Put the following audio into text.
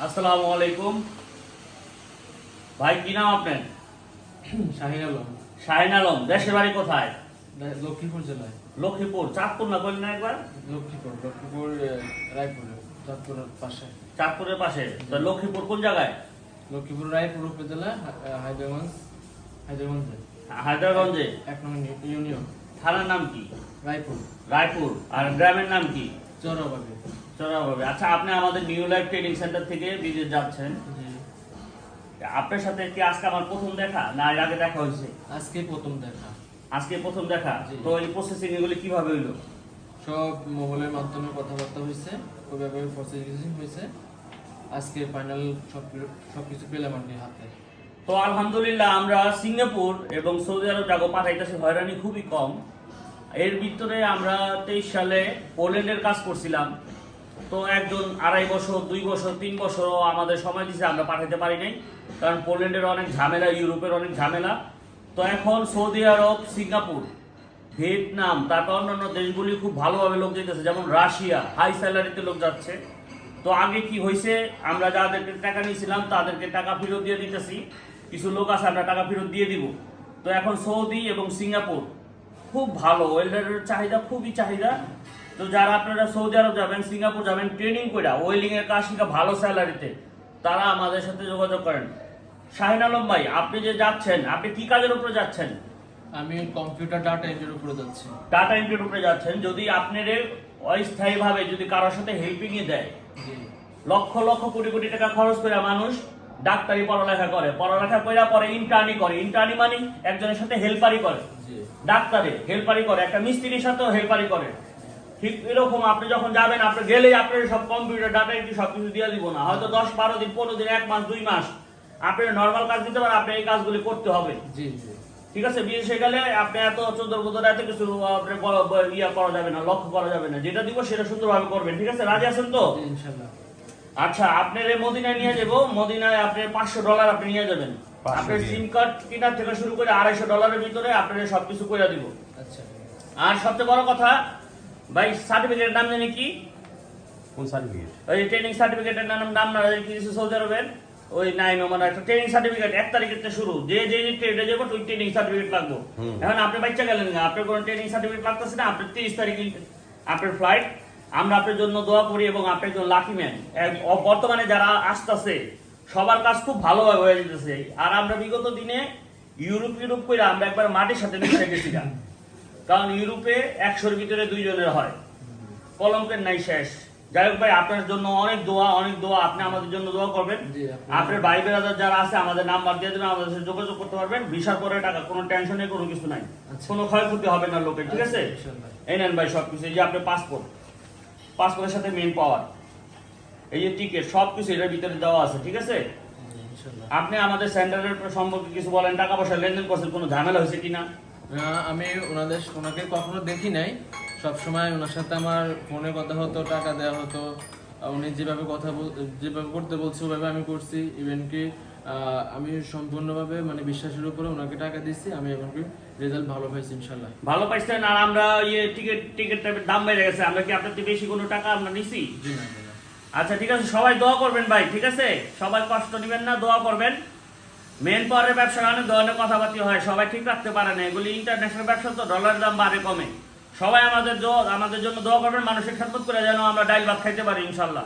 আসসালামু আলাইকুম। ভাই কি নাম আপনার? শাহিন আলম। শাহিন আলম দেশের বাড়ি কোথায়? লক্ষ্মীপুর জেলায়। লক্ষ্মীপুর চাঁদপুর না বললেন না একবার? লক্ষ্মীপুর লক্ষ্মীপুর রায়পুর চাঁদপুরের পাশে। চাঁদপুরের পাশে। তো লক্ষ্মীপুর কোন জায়গায়? লক্ষ্মীপুর রায়পুর উপজেলা হায়দ্রাবাদ হায়দ্রাবাদে। হায়দ্রাবাদে? এক নম্বর ইউ- ইউনিয়ন। থানার নাম কি? রায়পুর। রায়পুর। আর গ্রামের নাম কি? চরবাগে চরাভাবে আচ্ছা আপনি আমাদের নিউ লাইফ ট্রেনিং সেন্টার থেকে বিদেশ যাচ্ছেন। আপনার সাথে কি আজকে আমার প্রথম দেখা না এর আগে দেখা হয়েছে? আজকে প্রথম দেখা। আজকে প্রথম দেখা? তো এই প্রসেসিং এগুলি কীভাবে হইল? সব মোবাইলের মাধ্যমে কথাবার্তা হয়েছে ওইভাবে প্রসেসিং হয়েছে। আজকে ফাইনাল সব সব কিছু পেলাম আর কি হাতে। তো আলহামদুলিল্লাহ আমরা সিঙ্গাপুর এবং সৌদি আরব যাব পাঠাইতেছি হয়রানি খুবই কম। এর ভিতরে আমরা তেইশ সালে পোল্যান্ডের কাজ করছিলাম। তো একজন আড়াই বছর, দুই বছর, তিন বছরও আমাদের সময় দিছে, আমরা পাঠাতে পারি নাই। কারণ পোল্যান্ডের অনেক ঝামেলা, ইউরোপের অনেক ঝামেলা। তো এখন সৌদি আরব, সিঙ্গাপুর, ভিয়েতনাম, তারপর অন্যান্য দেশগুলি খুব ভালোভাবে লোক যেতেছে যেমন রাশিয়া, হাই স্যালারিতে লোক যাচ্ছে। তো আগে কি হয়েছে আমরা যাদেরকে টাকা নিয়েছিলাম, তাদেরকে টাকা ফেরত দিয়ে দিতেছি। কিছু লোক আছে, আমরা টাকা ফেরত দিয়ে দিব। তো এখন সৌদি এবং সিঙ্গাপুর খুব ভালো ওয়েল্ডারের চাহিদা খুবই চাহিদা। তো যারা আপনারা সৌদি আরব যাবেন সিঙ্গাপুর যাবেন ট্রেনিং করে ওয়েল্ডিং এর কাজ শিখা ভালো স্যালারিতে তারা আমাদের সাথে যোগাযোগ করেন। শাহিন আলম ভাই আপনি যে যাচ্ছেন আপনি কি কাজের উপরে যাচ্ছেন? আমি কম্পিউটার ডাটা এন্ট্রির উপরে যাচ্ছি। টাটা এন্ট্রির উপরে যাচ্ছেন যদি আপনাদের অস্থায়ীভাবে যদি কারোর সাথে হেল্পিং এ দেয় লক্ষ লক্ষ কোটি কোটি টাকা খরচ করে মানুষ ডাক্তারি পড়ালেখা করে। পড়ালেখা করে পরে ইন্টার্নি করে। ইন্টার্নি মানে একজনের সাথে হেল্পারি করে। ডাক্তারে হেল্পারি করে একটা মিস্ত্রির সাথেও হেল্পারি করে। ঠিক এরকম আপনি যখন যাবেন আপনি গেলেই আপনার সব কম্পিউটার ডাটা এন্ট্রি সব কিছু দিয়ে দিব না। হয়তো দশ বারো দিন পনেরো দিন এক মাস দুই মাস আপনি নর্মাল কাজ দিতে পারেন আপনি এই কাজগুলি করতে হবে। জি জি। ঠিক আছে? বিদেশে গেলে আপনি এত চোদ্দ বোধর এত কিছু আপনি ইয়া করা যাবে না লক্ষ্য করা যাবে না। যেটা দিব সেটা সুন্দরভাবে করবেন। ঠিক আছে? রাজি আছেন তো? আচ্ছা আপনার এই মদিনায় নিয়ে যাব। মদিনায় আপনি পাঁচশো ডলার আপনি নিয়ে যাবেন। 500 আপনার সিম কার্ড কেনার থেকে শুরু করে আড়াইশো ডলারের ভিতরে আপনার সবকিছু করে দিব। আচ্ছা। আর সবচেয়ে বড় কথা ভাই সার্টিফিকেটের নাম জানি কি? কোন সার্টিফিকেট ওই ট্রেনিং সার্টিফিকেটের নাম নাম না কি কিছু সৌদি আরবের ওই নাই মানে একটা ট্রেনিং সার্টিফিকেট এক তারিখের থেকে শুরু। যে যে যে ট্রেনে যাব ওই ট্রেনিং সার্টিফিকেট লাগবো। এখন আপনি বাচ্চা গেলেন না আপনার কোনো ট্রেনিং সার্টিফিকেট লাগতেছে না আপনার তিরিশ তারিখ আপনার ফ্লাইট আমরা আপনার জন্য দোয়া করি এবং আপনার জন্য লাকি ম্যান বর্তমানে যারা আসতেছে সবার কাজ খুব ভালোভাবে হয়ে যেতেছে। আর আমরা বিগত দিনে ইউরোপ ইউরোপ করে আমরা একবার মাটির সাথে মিশে গেছিলাম। কারণ ইউরোপে একশোর ভিতরে দুইজনের হয়। কলঙ্কের নাই শেষ। যাই হোক ভাই আপনার জন্য অনেক দোয়া অনেক দোয়া। আপনি আমাদের জন্য দোয়া করবেন। আপনার ভাই বেড়াদার যারা আছে আমাদের নাম্বার দিয়ে দেবেন আমাদের সাথে যোগাযোগ করতে পারবেন। বিশাল পরে টাকা কোনো টেনশন নেই কোনো কিছু নাই। আচ্ছা। কোনো ক্ষয়ক্ষতি হবে না লোকের ঠিক আছে? আচ্ছা, এই নেন ভাই সব কিছু এই যে আপনার পাসপোর্ট পাসপোর্টের সাথে মেন পাওয়ার এই যে টিকিট সব কিছু এটার ভিতরে দেওয়া আছে ঠিক আছে? আপনি আমাদের সেন্টারের সম্পর্কে কিছু বলেন টাকা পয়সা লেনদেন করছেন কোনো ঝামেলা হয়েছে কিনা? না, আমি ওনাদের ওনাকে কখনো দেখি নাই। সব সময় ওনার সাথে আমার ফোনে কথা হতো টাকা দেওয়া হতো। উনি যেভাবে কথা বল- যেভাবে করতে বলছে ওভাবে আমি করছি। ইভেন কি আমি সম্পূর্ণভাবে মানে বিশ্বাসের উপরে ওনাকে টাকা দিচ্ছি। আমি এখন কি রেজাল্ট ভালো পাইছি ইনশাল্লাহ। ভালো পাইছেন আর আমরা ইয়ে টিকিট টিকিটের দাম বেড়ে গেছে। আমরা কি আপনার বেশি কোনো টাকা আমরা নিছি? জি না। আচ্ছা ঠিক আছে, সবাই দোয়া করবেন ভাই, ঠিক আছে? সবাই কষ্ট নেবেন না, দোয়া করবেন। মেন পাওয়ারের ব্যবসা অনেক ধরনের কথাবার্তি হয়, সবাই ঠিক রাখতে পারে না। এগুলি ইন্টারন্যাশনাল ব্যবসা তো ডলারের দাম বাড়ে কমে। সবাই আমাদের আমাদের জন্য দোয়া করবেন, মানুষের সাথে করে যেন আমরা ডাইল ভাত খাইতে পারি, ইনশাল্লাহ।